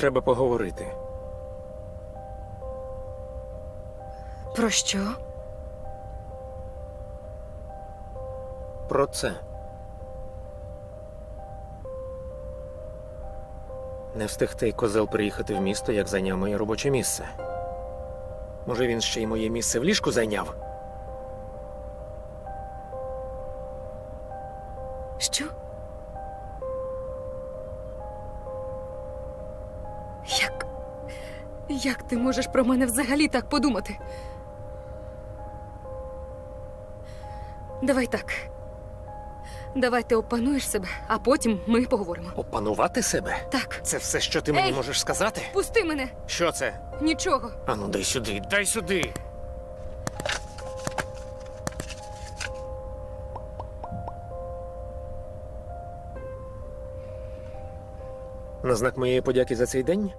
Треба поговорити. Про що? Про це. Не встиг той козел приїхати в місто, як зайняв моє робоче місце. Може, він ще й моє місце в ліжку зайняв? Що? Як? Як ти можеш про мене взагалі так подумати? Давай так. Давай ти опануєш себе, а потім ми поговоримо. Опанувати себе? Так, Це все, що ти мені Ей! можеш сказати? пусти мене! Що це? Нічого. Ану, дай сюди, дай сюди. На знак моєї подяки за цей день